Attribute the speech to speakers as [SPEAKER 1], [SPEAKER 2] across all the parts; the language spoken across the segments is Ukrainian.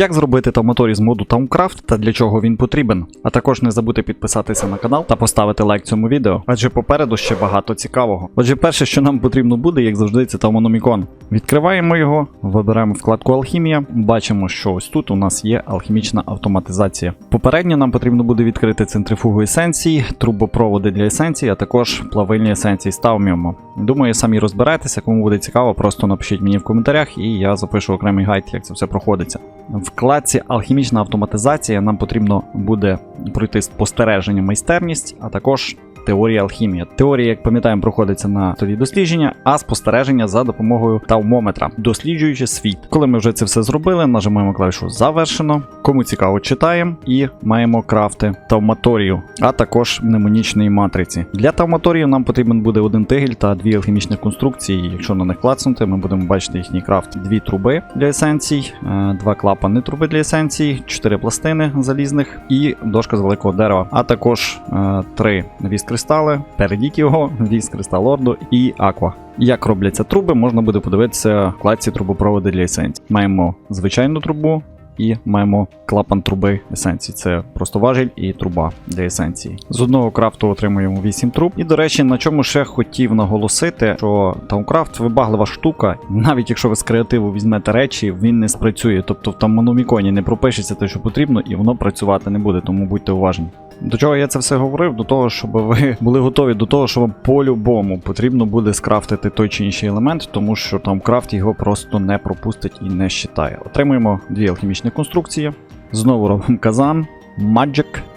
[SPEAKER 1] як зробити тавмоторій з моду Towncraft та для чого він потрібен. А також не забудьте підписатися на канал та поставити лайк цьому відео, адже попереду ще багато цікавого. Отже, перше, що нам потрібно буде, як завжди, це Тавмономікон. Відкриваємо його, вибираємо вкладку Алхімія. Бачимо, що ось тут у нас є алхімічна автоматизація. Попередньо нам потрібно буде відкрити центрифугу есенцій, трубопроводи для есенцій, а також плавильні есенції з Тауміуму. Думаю, самі розберетеся, кому буде цікаво, просто напишіть мені в коментарях, і я запишу окремий гайд, як це все проходиться. В вкладці Алхімічна автоматизація нам потрібно буде пройти спостереження майстерність, а також теорія алхімії. Теорія, як пам'ятаємо, проходиться на тоді дослідження, а спостереження за допомогою тавмометра, досліджуючи світ. Коли ми вже це все зробили, нажимаємо клавішу Завершено. Кому цікаво, читаємо і маємо крафти тавматорію, а також мнемонічної матриці. Для тавматорію нам потрібен буде один тигель та дві алхімічних конструкції. Якщо на них клацнути, ми будемо бачити їхній крафт. Дві труби для есенцій, е, два клапани труби для есенцій, чотири пластини залізних і дошка з великого дерева, а також е, три віст кристали, передіть його, віст кристал орду і аква. Як робляться труби, можна буде подивитися в вкладці трубопроводи для есенцій. Маємо звичайну трубу. І маємо клапан труби есенції. Це просто важіль і труба для есенції. З одного крафту отримуємо 8 труб. І до речі, на чому ще хотів наголосити, що Таумкрафт вибаглива штука. Навіть якщо ви з креативу візьмете речі, він не спрацює. Тобто в там мономіконі не пропишеться те, що потрібно, і воно працювати не буде, тому будьте уважні. До чого я це все говорив? До того, щоб ви були готові до того, що вам по-любому потрібно буде скрафтити той чи інший елемент, тому що там крафт його просто не пропустить і не щитає. Отримуємо дві алхімічні конструкції. Знову робимо казан, Magic.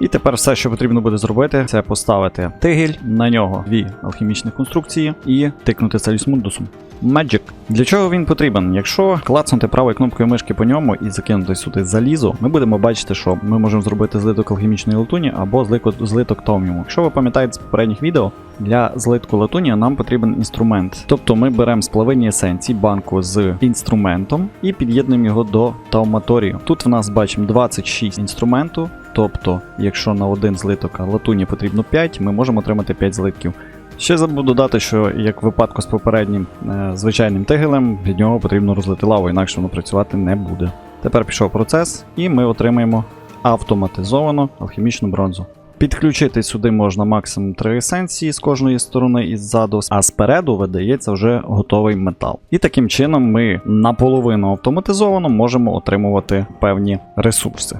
[SPEAKER 1] І тепер все, що потрібно буде зробити, це поставити тигель, на нього дві алхімічні конструкції і тикнути салюсмундусом. Magic. Для чого він потрібен? Якщо клацнути правою кнопкою мишки по ньому і закинути сюди залізо, ми будемо бачити, що ми можемо зробити злиток алхімічної латуні або злиток, томіуму. Якщо ви пам'ятаєте з попередніх відео, для злитку латуні нам потрібен інструмент. Тобто ми беремо з плавильні есенції банку з інструментом і під'єднуємо його до тауматорію. Тут в нас бачимо 26 інструменту. Тобто, якщо на один злиток латуні потрібно 5, ми можемо отримати 5 злитків. Ще забув додати, що як в випадку з попереднім е, звичайним тигелем, від нього потрібно розлити лаву, інакше воно працювати не буде. Тепер пішов процес, і ми отримаємо автоматизовану алхімічну бронзу. Підключити сюди можна максимум 3 есенції з кожної сторони і ззаду, а спереду видається вже готовий метал. І таким чином ми наполовину автоматизовано можемо отримувати певні ресурси.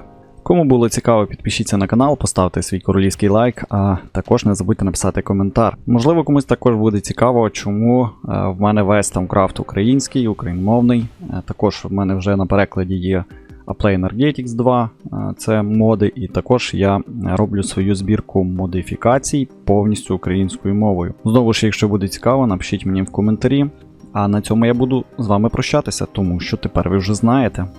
[SPEAKER 1] Кому було цікаво, підпишіться на канал, поставте свій королівський лайк, а також не забудьте написати коментар. Можливо, комусь також буде цікаво, чому е, в мене весь там крафт український, україномовний. Е, Також в мене вже на перекладі є Apply Energetics 2, е, це моди, і також я роблю свою збірку модифікацій повністю українською мовою. Знову ж, якщо буде цікаво, напишіть мені в коментарі. А на цьому я буду з вами прощатися, тому що тепер ви вже знаєте.